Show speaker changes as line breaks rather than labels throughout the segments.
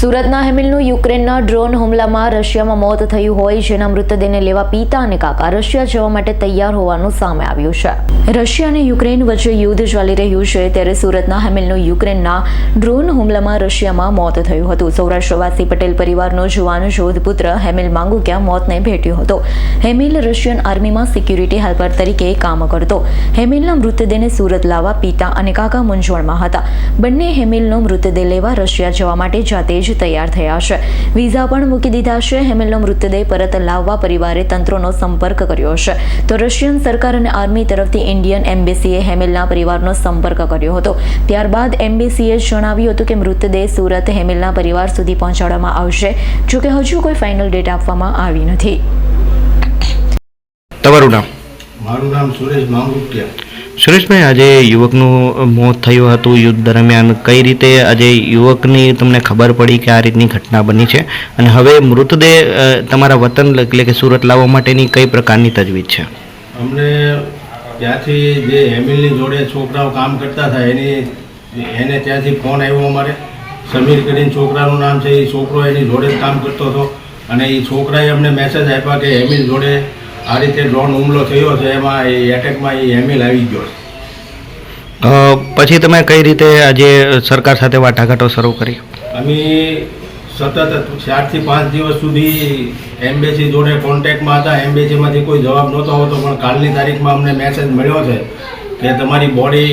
સુરતના હેમિલનું યુક્રેનના ડ્રોન હુમલામાં રશિયામાં મોત થયું હોય જેના મૃતદેહને લેવા પિતા અને કાકા રશિયા જવા માટે તૈયાર હોવાનું સામે આવ્યું છે. રશિયા અને યુક્રેન વચ્ચે યુદ્ધ ચાલી રહ્યું છે ત્યારે સુરતના હેમિલનું યુક્રેનના ડ્રોન હુમલામાં રશિયામાં મોત થયું હતું. સૌરાષ્ટ્રવાસી પટેલ પરિવારનો જુવાન શોધપુત્ર હેમિલ માંગુક્યા મોતને ભેટ્યો હતો. હેમિલ રશિયન આર્મીમાં સિક્યુરિટી હેલ્પર તરીકે કામ કરતો. હેમિલના મૃતદેહને સુરત લાવવા પિતા અને કાકા મૂંઝવણમાં હતા. બંને હેમિલનો મૃતદેહ લેવા રશિયા જવા માટે જાતે જ તૈયાર થયા છે. વિઝા પણ મૂકી દીધા છે. હેમિલનો મૃતદેહ પરત લાવવા પરિવારે તંત્રનો સંપર્ક કર્યો છે. તો રશિયન સરકાર અને આર્મી તરફથી ઇન્ડિયન એમ્બેસીએ હેમિલના પરિવારનો સંપર્ક કર્યો હતો. ત્યારબાદ એમ્બેસીએ જણાવ્યું હતું કે મૃતદેહ સુરત હેમિલના પરિવાર સુધી પહોંચાડવામાં આવશે. જોકે હજુ કોઈ ફાઇનલ ડેટ આપવામાં આવી નથી.
તમારું નામ?
મારું નામ સુરેશ માંગુટિયા.
સુરેશભાઈ, આજે યુવકનું મોત થયું હતું. યુદ્ધ દરમિયાન કઈ રીતે આજે યુવકની તમને ખબર પડી કે આ રીતની ઘટના બની છે? અને હવે મૃતદેહ તમારા વતન, એટલે કે સુરત લાવવા માટેની કઈ પ્રકારની તજવીજ છે?
અમને ત્યાંથી જે હેમિલની જોડે છોકરાઓ કામ કરતા હતા, એની, એને ત્યાંથી ફોન આવ્યો અમારે. સમીર કરીને છોકરાનું નામ છે, એ છોકરો એની જોડે જ કામ કરતો હતો. અને એ છોકરાએ અમને મેસેજ આપ્યા કે હેમિલ જોડે આ રીતે ડ્રોન હુમલો થયો છે એમાં એ એટેકમાં એ એમએલ આવી ગયો છે.
પછી તમે કઈ રીતે આજે સરકાર સાથે વાટાઘાટો શરૂ કરી?
અમે સતત ચારથી પાંચ દિવસ સુધી એમ્બેસી જોડે કોન્ટેક્ટમાં હતા. એમ્બેસીમાંથી કોઈ જવાબ નહોતો આવતો પણ કાલની તારીખમાં અમને મેસેજ મળ્યો છે કે તમારી બોડી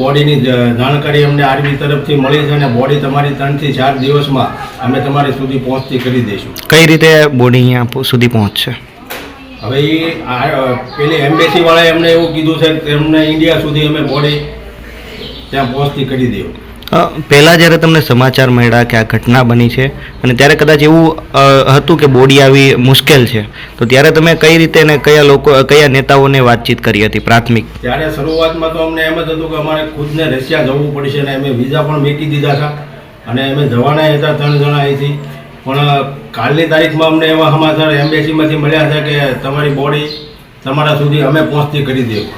બોડીની જાણકારી અમને આર્મી તરફથી મળી છે અને બોડી તમારી ત્રણથી ચાર દિવસમાં અમે તમારી સુધી પહોંચતી કરી દઈશું.
કઈ રીતે બોડી અહીંયા સુધી પહોંચશે?
હવે એ પેલી એમ્બેસીવાળાએ અમને એવું કીધું છે કે અમને ઇન્ડિયા સુધી અમે બોડી ત્યાં પહોંચતી કરી
દેવું. પહેલાં જ્યારે તમને સમાચાર મળ્યા કે આ ઘટના બની છે અને ત્યારે કદાચ એવું હતું કે બોડી આવી મુશ્કેલ છે તો ત્યારે તમે કઈ રીતે ને કયા લોકો કયા નેતાઓને વાતચીત કરી હતી પ્રાથમિક?
ત્યારે શરૂઆતમાં તો અમને એમ જ હતું કે અમારે ખુદને રશિયા જવું પડશે અને અમે વિઝા પણ મેકી દીધા હતા અને અમે જવાના હતા ત્રણ જણા અહીંથી. પણ કાલની તારીખમાં અમને એવા સમાચાર એમ્બેસીમાંથી મળ્યા છે કે તમારી બોડી તમારા સુધી અમે પહોંચતી કરી દેવું.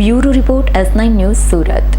Bureau report S nine news Surat.